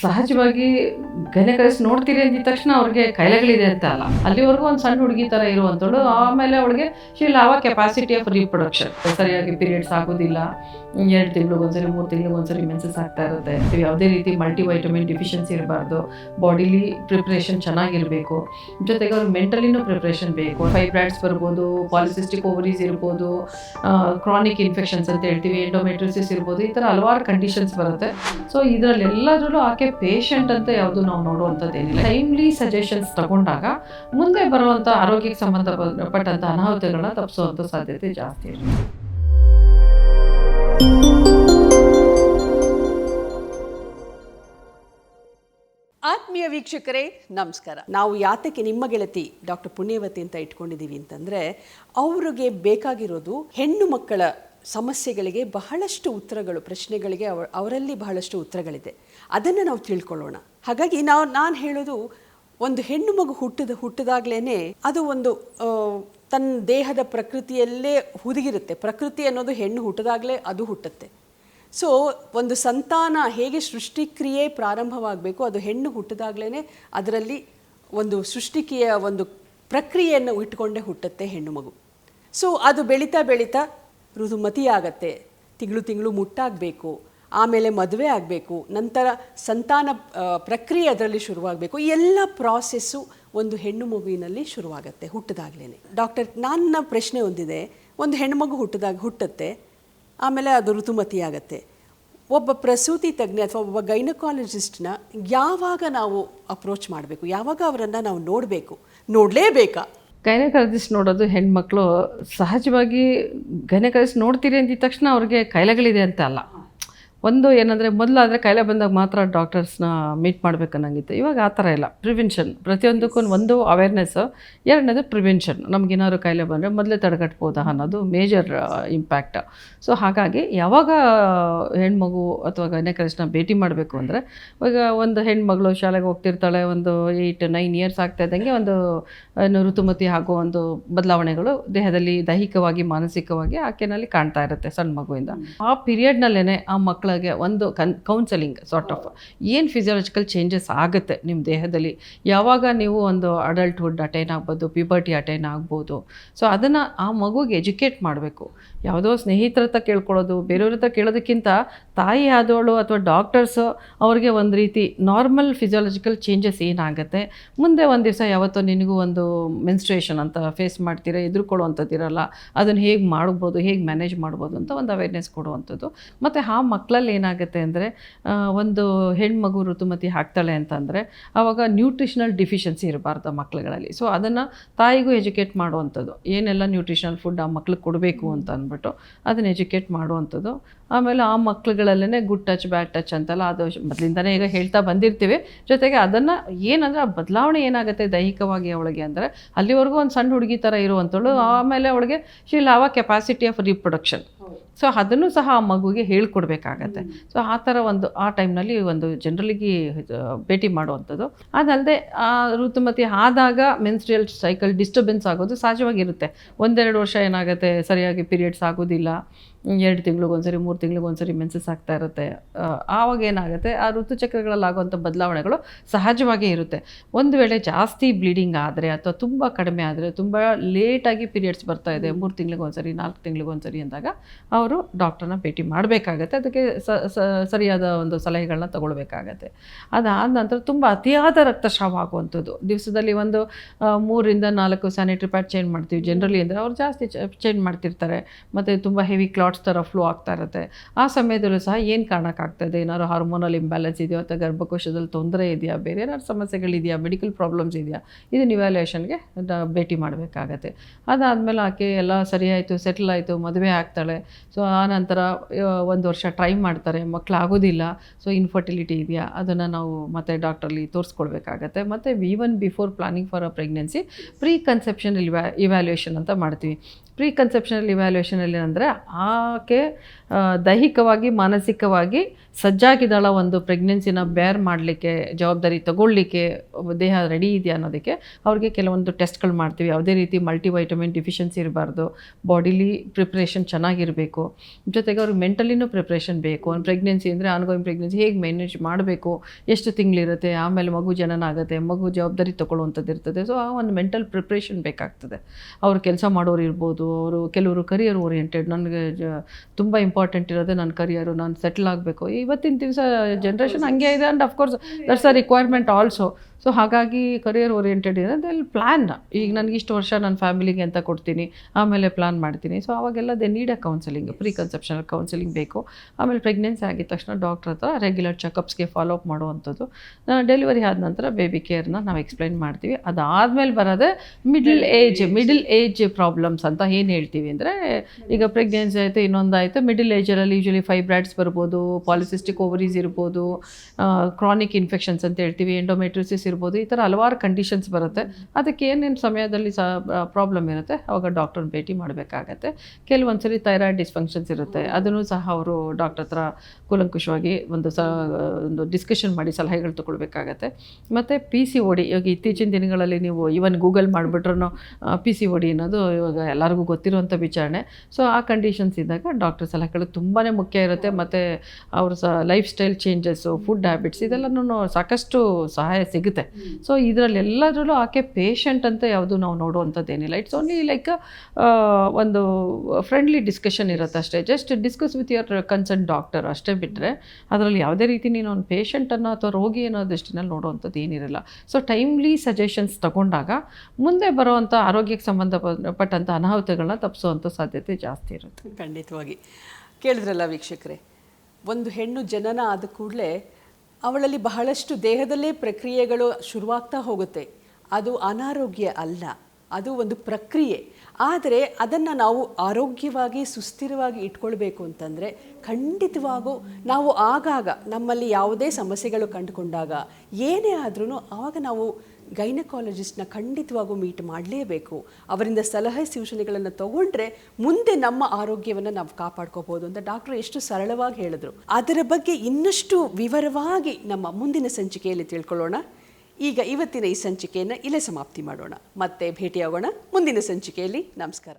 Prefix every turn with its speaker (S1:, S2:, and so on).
S1: ಸಹಜವಾಗಿ ಗೈನಕರಿಸ್ ನೋಡ್ತೀರಿ ಅಂದಿದ ತಕ್ಷಣ ಅವ್ರಿಗೆ ಕಾಯಿಲೆಗಳಿದೆ ಅಂತ ಅಲ್ಲ. ಅಲ್ಲಿವರೆಗೂ ಒಂದು ಸಣ್ಣ ಹುಡುಗಿ ಥರ ಇರುವಂಥಳು ಆಮೇಲೆ ಅವಳಿಗೆ she'll have capacity of reproduction ಸರಿಯಾಗಿ ಪೀರಿಯಡ್ಸ್ ಆಗೋದಿಲ್ಲ. ಎರಡು ತಿಂಗಳಿಗೆ ಒಂದ್ಸರಿ, ಮೂರು ತಿಂಗಳಿಗೆ ಒಂದ್ಸರಿ ಮೆನ್ಸಸ್ ಆಗ್ತಾ ಇರುತ್ತೆ. ಯಾವುದೇ ರೀತಿ ಮಲ್ಟಿ ವೈಟಮಿನ್ ಡಿಫಿಷಿಯನ್ಸಿ ಇರಬಾರ್ದು. ಬಾಡಿಲಿ ಪ್ರಿಪ್ರೇಷನ್ ಚೆನ್ನಾಗಿರಬೇಕು. ಜೊತೆಗೆ ಅವ್ರಿಗೆ ಮೆಂಟಲಿನೂ ಪ್ರಿಪ್ರೇಷನ್ ಬೇಕು. ಫೈಬ್ರಾಯ್ಡ್ಸ್ ಬರ್ಬೋದು ಪಾಲಿಸಿಸ್ಟಿಕ್ ಓವರೀಸ್ ಇರ್ಬೋದು ಕ್ರಾನಿಕ್ ಇನ್ಫೆಕ್ಷನ್ಸ್ ಅಂತ ಹೇಳ್ತೀವಿ ಎಂಡೋಮೆಟ್ರಿಸಿಸ್ ಇರ್ಬೋದು, ಈ ಥರ ಹಲವಾರು ಕಂಡೀಷನ್ಸ್ ಬರುತ್ತೆ. ಸೊ ಇದರಲ್ಲಿ ಎಲ್ಲದರಲ್ಲೂ ಆಕೆ ಪೇಷಂಟ್ ಅಂತ ಯಾವುದು ನಾವು ನೋಡುವಂಥದ್ದೇನಿಲ್ಲ ಟೈಮ್ಲಿ ಸಜೆಷನ್ಸ್ ತಗೊಂಡಾಗ ಮುಂದೆ ಬರುವಂಥ ಆರೋಗ್ಯಕ್ಕೆ ಸಂಬಂಧಪಟ್ಟಂಥ ಅನಾಹುತಗಳನ್ನ ತಪ್ಪಿಸುವಂಥ ಸಾಧ್ಯತೆ ಜಾಸ್ತಿ ಇದೆ
S2: ಆತ್ಮೀಯ ವೀಕ್ಷಕರೇ, ನಮಸ್ಕಾರ. ನಾವು ಯಾತಕ್ಕೆ ನಿಮ್ಮ ಗೆಳತಿ ಡಾಕ್ಟರ್ ಪುಣ್ಯವತಿ ಅಂತ ಇಟ್ಕೊಂಡಿದ್ದೀವಿ ಅಂತಂದರೆ, ಅವ್ರಿಗೆ ಬೇಕಾಗಿರೋದು ಹೆಣ್ಣು ಮಕ್ಕಳ ಸಮಸ್ಯೆಗಳಿಗೆ ಬಹಳಷ್ಟು ಉತ್ತರಗಳು, ಪ್ರಶ್ನೆಗಳಿಗೆ ಅವ, ಅವರಲ್ಲಿ ಬಹಳಷ್ಟು ಉತ್ತರಗಳಿದೆ. ಅದನ್ನು ನಾವು ತಿಳ್ಕೊಳ್ಳೋಣ. ಹಾಗಾಗಿ ನಾವು, ನಾನು ಹೇಳೋದು ಒಂದು ಹೆಣ್ಣು ಮಗು ಹುಟ್ಟಿದ ಹುಟ್ಟಿದಾಗ್ಲೇ ಅದು ಒಂದು ತನ್ನ ದೇಹದ ಪ್ರಕೃತಿಯಲ್ಲೇ ಹುದುಗಿರುತ್ತೆ. ಪ್ರಕೃತಿ ಅನ್ನೋದು ಹೆಣ್ಣು ಹುಟ್ಟಿದಾಗಲೇ ಅದು ಹುಟ್ಟುತ್ತೆ. ಸೊ, ಒಂದು ಸಂತಾನ ಹೇಗೆ ಸೃಷ್ಟಿಕ್ರಿಯೆ ಪ್ರಾರಂಭವಾಗಬೇಕು ಅದು ಹೆಣ್ಣು ಹುಟ್ಟಿದಾಗಲೇ ಅದರಲ್ಲಿ ಒಂದು ಸೃಷ್ಟಿಕೆಯ ಒಂದು ಪ್ರಕ್ರಿಯೆಯನ್ನು ಇಟ್ಕೊಂಡೇ ಹುಟ್ಟುತ್ತೆ ಹೆಣ್ಣು ಮಗು. ಸೊ, ಅದು ಬೆಳೀತಾ ಬೆಳೀತಾ ಋತುಮತಿ ಆಗತ್ತೆ ತಿಂಗಳು ತಿಂಗಳು ಮುಟ್ಟಾಗಬೇಕು. ಆಮೇಲೆ ಮದುವೆ ಆಗಬೇಕು. ನಂತರ ಸಂತಾನ ಪ್ರಕ್ರಿಯೆ ಅದರಲ್ಲಿ ಶುರುವಾಗಬೇಕು. ಎಲ್ಲ ಪ್ರಾಸೆಸ್ಸು ಒಂದು ಹೆಣ್ಣು ಮಗುವಿನಲ್ಲಿ ಶುರುವಾಗತ್ತೆ ಹುಟ್ಟಿದಾಗ್ಲೇ ಡಾಕ್ಟರ್, ನನ್ನ ಪ್ರಶ್ನೆ ಒಂದಿದೆ. ಒಂದು ಹೆಣ್ಣು ಮಗು ಹುಟ್ಟಿದಾಗ, ಹುಟ್ಟುತ್ತೆ. ಆಮೇಲೆ ಅದು ಋತುಮತಿ ಆಗುತ್ತೆ ಒಬ್ಬ ಪ್ರಸೂತಿ ತಜ್ಞ ಅಥವಾ ಒಬ್ಬ ಗೈನಕಾಲಜಿಸ್ಟ್ನ ಯಾವಾಗ ನಾವು ಅಪ್ರೋಚ್ ಮಾಡಬೇಕು? ಯಾವಾಗ ಅವರನ್ನು ನಾವು ನೋಡಬೇಕು? ನೋಡಲೇಬೇಕಾ?
S1: ಗೈನಕಾಲಜಿಸ್ಟ್ ನೋಡೋದು ಹೆಣ್ಮಕ್ಳು ಸಹಜವಾಗಿ ಗೈನಕಾಲಜಿಸ್ಟ್ ನೋಡ್ತೀರಿ ಅಂದಿದ ತಕ್ಷಣ ಅವ್ರಿಗೆ ಕಾಯಿಲೆಗಳಿದೆ ಅಂತ ಅಲ್ಲ. ಒಂದು ಏನಂದರೆ ಮೊದಲಾದರೆ ಕಾಯಿಲೆ ಬಂದಾಗ ಮಾತ್ರ ಡಾಕ್ಟರ್ಸ್ನ ಮೀಟ್ ಮಾಡ್ಬೇಕನ್ನಂಗಿತ್ತು ಇವಾಗ ಆ ಥರ ಇಲ್ಲ. ಪ್ರಿವೆನ್ಷನ್ ಪ್ರತಿಯೊಂದಕ್ಕೂ ಒಂದು ಅವೇರ್ನೆಸ್ಸು ಎರಡನೇದು ಪ್ರಿವೆನ್ಷನ್ ನಮಗೇನಾದ್ರು ಕಾಯಿಲೆ ಬಂದರೆ ಮೊದಲೇ ತಡೆಗಟ್ಬೋದಾ ಅನ್ನೋದು ಮೇಜರ್ ಇಂಪ್ಯಾಕ್ಟ್ ಸೊ ಹಾಗಾಗಿ ಯಾವಾಗ ಹೆಣ್ಮಗು ಅಥವಾ ಗೈನಕಾಲಜಿಸ್ಟ್ನ ಭೇಟಿ ಮಾಡಬೇಕು ಅಂದರೆ ಇವಾಗ ಒಂದು ಹೆಣ್ಮಗಳು ಶಾಲೆಗೆ ಹೋಗ್ತಿರ್ತಾಳೆ ಒಂದು ಏಯ್ಟ್ ನೈನ್ ಇಯರ್ಸ್ ಆಗ್ತಾ ಇದ್ದಂಗೆ ಒಂದು ಏನು ಋತುಮತಿ ಆಗೋ ಒಂದು ಬದಲಾವಣೆಗಳು ದೇಹದಲ್ಲಿ ದೈಹಿಕವಾಗಿ ಮಾನಸಿಕವಾಗಿ ಆಕೆನಲ್ಲಿ ಕಾಣ್ತಾ ಇರುತ್ತೆ ಸಣ್ಣ ಮಗುವಿಂದ. ಆ ಪೀರಿಯಡ್ನಲ್ಲೇ ಆ ಮಕ್ಕಳಿಗೆ ಒಂದು ಕನ್ ಕೌನ್ಸಲಿಂಗ್ ಸಾರ್ಟ್ ಆಫ್ ಏನು ಫಿಸಿಯಾಲಜಿಕಲ್ ಚೇಂಜಸ್ ಆಗುತ್ತೆ ನಿಮ್ಮ ದೇಹದಲ್ಲಿ? ಯಾವಾಗ ನೀವು ಒಂದು ಅಡಲ್ಟ್ಹುಡ್ ಅಟೈನ್ ಆಗ್ಬೋದು ಪ್ಯೂಬರ್ಟಿ ಅಟೈನ್ ಆಗ್ಬೋದು? ಸೊ ಅದನ್ನು ಆ ಮಗುಗೆ ಎಜುಕೇಟ್ ಮಾಡಬೇಕು. ಯಾವುದೋ ಸ್ನೇಹಿತರ ಹತ್ರ ಕೇಳ್ಕೊಳ್ಳೋದು, ಬೇರೆಯವ್ರ ಹತ್ರ ಕೇಳೋದಕ್ಕಿಂತ ತಾಯಿ ಆದವಳು ಅಥವಾ ಡಾಕ್ಟರ್ಸು ಅವ್ರಿಗೆ ಒಂದು ರೀತಿ ನಾರ್ಮಲ್ ಫಿಸಿಯಾಲಜಿಕಲ್ ಚೇಂಜಸ್ ಏನಾಗುತ್ತೆ? ಮುಂದೆ ಒಂದು ದಿವಸ ಯಾವತ್ತೋ ನಿನಗೂ ಒಂದು ಮೆನ್ಸ್ಟ್ರೇಷನ್ ಅಂತ ಫೇಸ್ ಮಾಡ್ತೀರಾ ಎದುರುಕೊಳ್ಳುವಂಥದ್ದಿರಲ್ಲ ಅದನ್ನು ಹೇಗೆ ಮಾಡ್ಬೋದು, ಹೇಗೆ ಮ್ಯಾನೇಜ್ ಮಾಡ್ಬೋದು ಅಂತ ಒಂದು ಅವೇರ್ನೆಸ್ ಕೊಡುವಂಥದ್ದು. ಮತ್ತು ಆ ಮಕ್ಕಳಲ್ಲಿ ಏನಾಗುತ್ತೆ ಅಂದರೆ ಒಂದು ಹೆಣ್ಮಗು ಋತುಮತಿ ಹಾಕ್ತಾಳೆ ಅಂತಂದರೆ ಆವಾಗ ನ್ಯೂಟ್ರಿಷನಲ್ ಡಿಫಿಷಿಯನ್ಸಿ ಇರಬಾರ್ದು ಮಕ್ಕಳುಗಳಲ್ಲಿ ಸೊ ಅದನ್ನು ತಾಯಿಗೂ ಎಜುಕೇಟ್ ಮಾಡುವಂಥದ್ದು. ಏನೆಲ್ಲ ನ್ಯೂಟ್ರಿಷನಲ್ ಫುಡ್ ಆ ಮಕ್ಳಿಗೆ ಕೊಡಬೇಕು ಅಂತ ಅಂದ್ಬಿಟ್ಟು, ಅದನ್ನು ಎಜುಕೇಟ್ ಮಾಡುವಂಥದ್ದು. ಆಮೇಲೆ ಆ ಮಕ್ಳುಗಳಲ್ಲೇ ಗುಡ್ ಟಚ್ ಬ್ಯಾಡ್ ಟಚ್ ಅಂತಲ್ಲ ಅದು ಮೊದಲಿಂದನೇ ಈಗ ಹೇಳ್ತಾ ಬಂದಿರ್ತೀವಿ. ಜೊತೆಗೆ ಅದನ್ನು ಏನಂದ್ರೆ ಆ ಬದಲಾವಣೆ ಏನಾಗುತ್ತೆ ದೈಹಿಕವಾಗಿ ಅವಳಿಗೆ ಅಂದರೆ ಅಲ್ಲಿವರೆಗೂ ಒಂದು ಸಣ್ಣ ಹುಡುಗಿ ಥರ ಇರುವಂಥಳು ಆಮೇಲೆ ಅವಳಿಗೆ ಶೀಲ್ ಹಾವ ಕೆಪಾಸಿಟಿ ಆಫ್ ರೀಪ್ರೊಡಕ್ಷನ್ ಸೊ ಅದನ್ನು ಸಹ ಆ ಮಗುಗೆ ಹೇಳ್ಕೊಡ್ಬೇಕಾಗತ್ತೆ. ಸೊ ಆ ಥರ ಒಂದು ಆ ಟೈಮ್ನಲ್ಲಿ ಒಂದು ಜನರಲಿಗೆ ಭೇಟಿ ಮಾಡುವಂಥದ್ದು. ಅದಲ್ಲದೆ ಆ ಋತುಮತಿ ಆದಾಗ ಮೆನ್ಸ್ಟ್ರಿಯಲ್ ಸೈಕಲ್ ಡಿಸ್ಟರ್ಬೆನ್ಸ್ ಆಗೋದು ಸಹಜವಾಗಿರುತ್ತೆ. ಒಂದೆರಡು ವರ್ಷ ಏನಾಗುತ್ತೆ, ಸರಿಯಾಗಿ ಪೀರಿಯಡ್ಸ್ ಆಗೋದಿಲ್ಲ. ಎರಡು ತಿಂಗ್ಳಿಗೆ ಒಂದ್ಸರಿ, ಮೂರು ತಿಂಗ್ಳಿಗೆ ಒಂದ್ಸರಿ ಮೆನ್ಸಸ್ ಆಗ್ತಾ ಇರುತ್ತೆ. ಆವಾಗ ಏನಾಗುತ್ತೆ, ಆ ಋತುಚಕ್ರಗಳಲ್ಲಿ ಆಗುವಂಥ ಬದಲಾವಣೆಗಳು ಸಹಜವಾಗಿ ಇರುತ್ತೆ. ಒಂದು ವೇಳೆ ಜಾಸ್ತಿ ಬ್ಲೀಡಿಂಗ್ ಆದರೆ ಅಥವಾ ತುಂಬ ಕಡಿಮೆ ಆದರೆ, ತುಂಬ ಲೇಟಾಗಿ ಪೀರಿಯಡ್ಸ್ ಬರ್ತಾ ಇದೆ, ಮೂರು ತಿಂಗ್ಳಿಗೆ ಒಂದ್ಸರಿ, ನಾಲ್ಕು ತಿಂಗ್ಳಿಗೆ ಒಂದ್ಸರಿ ಅಂದಾಗ ಅವರು ಡಾಕ್ಟರ್ನ ಭೇಟಿ ಮಾಡಬೇಕಾಗತ್ತೆ. ಅದಕ್ಕೆ ಸರಿಯಾದ ಒಂದು ಸಲಹೆಗಳನ್ನ ತಗೊಳ್ಬೇಕಾಗತ್ತೆ. ಅದಾದ ನಂತರ ತುಂಬ ಅತಿಯಾದ ರಕ್ತಸ್ರಾವ ಆಗುವಂಥದ್ದು. ದಿವಸದಲ್ಲಿ ಒಂದು ಮೂರಿಂದ ನಾಲ್ಕು ಸ್ಯಾನಿಟರಿ ಪ್ಯಾಡ್ ಚೇಂಜ್ ಮಾಡ್ತೀವಿ. ಜನರಲಿ ಅಂದರೆ ಅವ್ರು ಜಾಸ್ತಿ ಚೇಂಜ್ ಮಾಡ್ತಿರ್ತಾರೆ. ಮತ್ತು ತುಂಬ ಹೆವಿ ಕ್ಲಾಟ್ಸ್ ಥರ ಫ್ಲೋ ಆಗ್ತಾ ಇರುತ್ತೆ. ಆ ಸಮಯದಲ್ಲೂ ಸಹ ಏನು ಕಾರಣಕ್ಕಾಗ್ತದೆ? ಏನಾದ್ರು ಹಾರ್ಮೋನಲ್ ಇಂಬ್ಯಾಲೆನ್ಸ್ ಇದೆಯೋ? ಅಥವಾ ಗರ್ಭಕೋಶದಲ್ಲಿ ತೊಂದರೆ ಇದೆಯಾ? ಬೇರೆ ಏನಾದ್ರು ಸಮಸ್ಯೆಗಳಿದೆಯಾ ಮೆಡಿಕಲ್ ಪ್ರಾಬ್ಲಮ್ಸ್ ಇದೆಯಾ? ಇದನ್ನ ಇವ್ಯಾಲ್ಯೂಯೇಷನ್ಗೆ ಭೇಟಿ ಮಾಡಬೇಕಾಗತ್ತೆ. ಅದಾದಮೇಲೆ ಆಕೆ ಎಲ್ಲ ಸರಿ ಆಯಿತು ಸೆಟ್ಲ್ ಆಯಿತು, ಮದುವೆ ಆಗ್ತಾಳೆ. ಸೊ ಆ ನಂತರ ಒಂದು ವರ್ಷ ಟ್ರೈ ಮಾಡ್ತಾರೆ. ಮಕ್ಕಳಾಗೋದಿಲ್ಲ ಸೊ ಇನ್ಫರ್ಟಿಲಿಟಿ ಇದೆಯಾ? ಅದನ್ನು ನಾವು ಮತ್ತೆ ಡಾಕ್ಟ್ರಲ್ಲಿ ತೋರಿಸ್ಕೊಳ್ಬೇಕಾಗತ್ತೆ. ಮತ್ತು even before planning for a pregnancy pre conception ಇವ್ಯಾ evaluation ಅಂತ ಮಾಡ್ತೀವಿ. ಪ್ರೀ ಕನ್ಸೆಪ್ಷನಲ್ ಇವ್ಯಾಲ್ಯೂಯೇಷನಲ್ಲಿ ಅಂದರೆ ಆಕೆ ದೈಹಿಕವಾಗಿ, ಮಾನಸಿಕವಾಗಿ ಸಜ್ಜಾಗಿದ್ದಾಳ ಒಂದು ಪ್ರೆಗ್ನೆನ್ಸಿನ ಬೇರ್ ಮಾಡಲಿಕ್ಕೆ, ಜವಾಬ್ದಾರಿ ತಗೊಳ್ಳಿಕ್ಕೆ ದೇಹ ರೆಡಿ ಇದೆಯಾ ಅನ್ನೋದಕ್ಕೆ ಅವ್ರಿಗೆ ಕೆಲವೊಂದು ಟೆಸ್ಟ್ಗಳು ಮಾಡ್ತೀವಿ. ಯಾವುದೇ ರೀತಿ ಮಲ್ಟಿವೈಟಮಿನ್ ಡಿಫಿಷಿಯನ್ಸಿ ಇರಬಾರ್ದು ಬಾಡಿಲಿ ಪ್ರಿಪ್ರೇಷನ್ ಚೆನ್ನಾಗಿರಬೇಕು. ಜೊತೆಗೆ ಅವ್ರಿಗೆ ಮೆಂಟಲಿನೂ ಪ್ರಿಪ್ರೇಷನ್ ಬೇಕು. ಒಂದು ಪ್ರೆಗ್ನೆನ್ಸಿ ಅಂದರೆ ಆನ್ಗೋಯಿಂಗ್ ಪ್ರೆಗ್ನೆನ್ಸಿ ಹೇಗೆ ಮ್ಯಾನೇಜ್ ಮಾಡಬೇಕು? ಎಷ್ಟು ತಿಂಗಳಿರುತ್ತೆ? ಆಮೇಲೆ ಮಗು ಜನನ ಆಗುತ್ತೆ ಮಗು ಜವಾಬ್ದಾರಿ ತೊಗೊಳ್ಳುವಂಥದ್ದು ಇರ್ತದೆ. ಸೊ ಆ ಒಂದು ಮೆಂಟಲ್ ಪ್ರಿಪ್ರೇಷನ್ ಬೇಕಾಗ್ತದೆ. ಅವ್ರು ಕೆಲಸ ಮಾಡೋರು ಇರ್ಬೋದು ಅವರು ಕೆಲವರು ಕರಿಯರ್ ಓರಿಯೆಂಟೆಡ್ ನನಗೆ ತುಂಬ ಇಂಪಾರ್ಟೆಂಟ್ ಇರೋದೇ ನನ್ನ ಕರಿಯರು ನಾನು ಸೆಟ್ಲ್ ಆಗಬೇಕು. ಇವತ್ತಿನ ದಿವಸ ಜನ್ರೇಷನ್ ಹಂಗೆ ಇದೆ and of course that's a requirement also so ಹಾಗಾಗಿ ಕರಿಯರ್ ಓರಿಯೆಂಟೆಡ್ ಇದೆ. ಅಲ್ಲಿ ಪ್ಲ್ಯಾನ್ ಈಗ ನನಗೆ ಇಷ್ಟು ವರ್ಷ ನನ್ನ ಫ್ಯಾಮಿಲಿಗೆ ಅಂತ ಕೊಡ್ತೀನಿ. ಆಮೇಲೆ ಪ್ಲ್ಯಾನ್ ಮಾಡ್ತೀನಿ. ಸೊ ಅವಾಗೆಲ್ಲ they need counselling counselling pre conceptional counselling ಬೇಕು. ಆಮೇಲೆ ಪ್ರೆಗ್ನೆನ್ಸಿ ಆಗಿದ ತಕ್ಷಣ ಡಾಕ್ಟರ್ ಹತ್ರ ರೆಗ್ಯುಲರ್ ಚೆಕಪ್ಸ್ಗೆ ಫಾಲೋ ಅಪ್ ಮಾಡುವಂಥದ್ದು. ಡೆಲಿವರಿ ಆದ ನಂತರ ಬೇಬಿ ಕೇರ್ನ ನಾವು ಎಕ್ಸ್ಪ್ಲೈನ್ ಮಾಡ್ತೀವಿ. ಅದಾದಮೇಲೆ ಬರೋದೇ middle age middle age problems ಅಂತ ಏನು ಹೇಳ್ತೀವಿ ಅಂದರೆ, ಈಗ ಪ್ರೆಗ್ನೆನ್ಸಿ ಆಯಿತು, ಇನ್ನೊಂದಾಯಿತು ಮಿಡಲ್ ಏಜಲ್ಲಿ ಯೂಶಲಿ ಫೈಬ್ರಾಯ್ಡ್ಸ್ ಬರ್ಬೋದು ಪಾಲಿಸಿಸ್ಟಿಕ್ ಓವರೀಸ್ ಇರ್ಬೋದು ಕ್ರಾನಿಕ್ ಇನ್ಫೆಕ್ಷನ್ಸ್ ಅಂತ ಹೇಳ್ತೀವಿ ಎಂಡೋಮೆಟ್ರಿಸಿಸ್ ಇರ್ಬೋದು, ಈ ಥರ ಹಲವಾರು ಕಂಡೀಷನ್ಸ್ ಬರುತ್ತೆ. ಅದಕ್ಕೆ ಏನೇನು ಸಮಯದಲ್ಲಿ ಸಹ ಪ್ರಾಬ್ಲಮ್ ಇರುತ್ತೆ, ಅವಾಗ ಡಾಕ್ಟರ್ನ ಭೇಟಿ ಮಾಡಬೇಕಾಗತ್ತೆ. ಕೆಲವೊಂದು ಸರಿ ಥೈರಾಯ್ಡ್ ಡಿಸ್ಫಂಕ್ಷನ್ಸ್ ಇರುತ್ತೆ. ಅದನ್ನು ಸಹ ಅವರು ಡಾಕ್ಟರ್ ಹತ್ರ ಕೂಲಂಕುಷವಾಗಿ ಒಂದು ಸ, ಒಂದು ಡಿಸ್ಕಷನ್ ಮಾಡಿ ಸಲಹೆಗಳು ತಗೊಳ್ಬೇಕಾಗತ್ತೆ. ಮತ್ತು ಪಿ ಸಿ ಓಡಿ ಇವಾಗ ಇತ್ತೀಚಿನ ದಿನಗಳಲ್ಲಿ ನೀವು ಈವನ್ ಗೂಗಲ್ ಮಾಡಿಬಿಟ್ರೂ ಪಿ ಸಿ ಓಡಿ ಅನ್ನೋದು ಇವಾಗ ಎಲ್ಲರಿಗೂ ಗೊತ್ತಿರುವಂಥ ವಿಚಾರಣೆ. ಸೊ ಆ ಕಂಡೀಷನ್ಸ್ ಇದ್ದಾಗ ಡಾಕ್ಟರ್ ಸಲಹೆಗಳು ತುಂಬಾ ಮುಖ್ಯ ಇರುತ್ತೆ. ಮತ್ತು ಅವ್ರ ಸ life style changes food habits ಇದೆಲ್ಲನೂ ಸಾಕಷ್ಟು ಸಹಾಯ ಸಿಗುತ್ತೆ. ಸೊ ಇದರಲ್ಲಿ ಎಲ್ಲದರಲ್ಲೂ ಆಕೆ ಪೇಷಂಟ್ ಅಂತ ಯಾವುದು ನಾವು ನೋಡುವಂಥದ್ದೇನಿಲ್ಲ. ಇಟ್ಸ್ ಓನ್ಲಿ ಲೈಕ್ ಒಂದು ಫ್ರೆಂಡ್ಲಿ ಡಿಸ್ಕಷನ್ ಇರುತ್ತೆ ಅಷ್ಟೇ. Just discuss with your concern doctor ಅಷ್ಟೇ ಬಿಟ್ಟರೆ ಅದರಲ್ಲಿ ಯಾವುದೇ ರೀತಿ ನೀನು ಒಂದು ಪೇಷಂಟನ್ನು ಅಥವಾ ರೋಗಿ ಅನ್ನೋ ದೃಷ್ಟಿನಲ್ಲಿ ನೋಡುವಂಥದ್ದು ಏನಿರಲ್ಲ ಸೊ ಟೈಮ್ಲಿ ಸಜೆಷನ್ಸ್ ತಗೊಂಡಾಗ ಮುಂದೆ ಬರುವಂಥ ಆರೋಗ್ಯಕ್ಕೆ ಸಂಬಂಧಪಟ್ಟಂಥ ಅನಾಹುತಗಳನ್ನ ತಪ್ಪಿಸುವಂಥ ಸಾಧ್ಯತೆ ಜಾಸ್ತಿ ಇರುತ್ತೆ.
S2: ಖಂಡಿತವಾಗಿ. ಕೇಳಿದ್ರಲ್ಲ ವೀಕ್ಷಕರೇ, ಒಂದು ಹೆಣ್ಣು ಜನನ ಆದ ಕೂಡಲೇ ಅವಳಲ್ಲಿ ಬಹಳಷ್ಟು ದೇಹದಲ್ಲೇ ಪ್ರಕ್ರಿಯೆಗಳು ಶುರುವಾಗ್ತಾ ಹೋಗುತ್ತೆ. ಅದು ಅನಾರೋಗ್ಯ ಅಲ್ಲ. ಅದು ಒಂದು ಪ್ರಕ್ರಿಯೆ. ಆದರೆ ಅದನ್ನು ನಾವು ಆರೋಗ್ಯವಾಗಿ, ಸುಸ್ಥಿರವಾಗಿ ಇಟ್ಕೊಳ್ಬೇಕು ಅಂತಂದರೆ ಖಂಡಿತವಾಗೂ ನಾವು ಆಗಾಗ ನಮ್ಮಲ್ಲಿ ಯಾವುದೇ ಸಮಸ್ಯೆಗಳು ಕಂಡುಕೊಂಡಾಗ ಏನೇ ಆದ್ರೂ ಆವಾಗ ನಾವು ಗೈನಕಾಲಜಿಸ್ಟ್ನ ಖಂಡಿತವಾಗೂ ಮೀಟ್ ಮಾಡಲೇಬೇಕು. ಅವರಿಂದ ಸಲಹೆ ಸೂಚನೆಗಳನ್ನು ತಗೊಂಡ್ರೆ ಮುಂದೆ ನಮ್ಮ ಆರೋಗ್ಯವನ್ನು ನಾವು ಕಾಪಾಡ್ಕೋಬೋದು ಅಂತ ಡಾಕ್ಟರ್ ಎಷ್ಟು ಸರಳವಾಗಿ ಹೇಳಿದ್ರು. ಅದರ ಬಗ್ಗೆ ಇನ್ನಷ್ಟು ವಿವರವಾಗಿ ನಮ್ಮ ಮುಂದಿನ ಸಂಚಿಕೆಯಲ್ಲಿ ತಿಳ್ಕೊಳ್ಳೋಣ. ಈಗ ಇವತ್ತಿನ ಈ ಸಂಚಿಕೆಯನ್ನು ಇಲ್ಲೇ ಸಮಾಪ್ತಿ ಮಾಡೋಣ. ಮತ್ತೆ ಭೇಟಿಯಾಗೋಣ ಮುಂದಿನ ಸಂಚಿಕೆಯಲ್ಲಿ. ನಮಸ್ಕಾರ.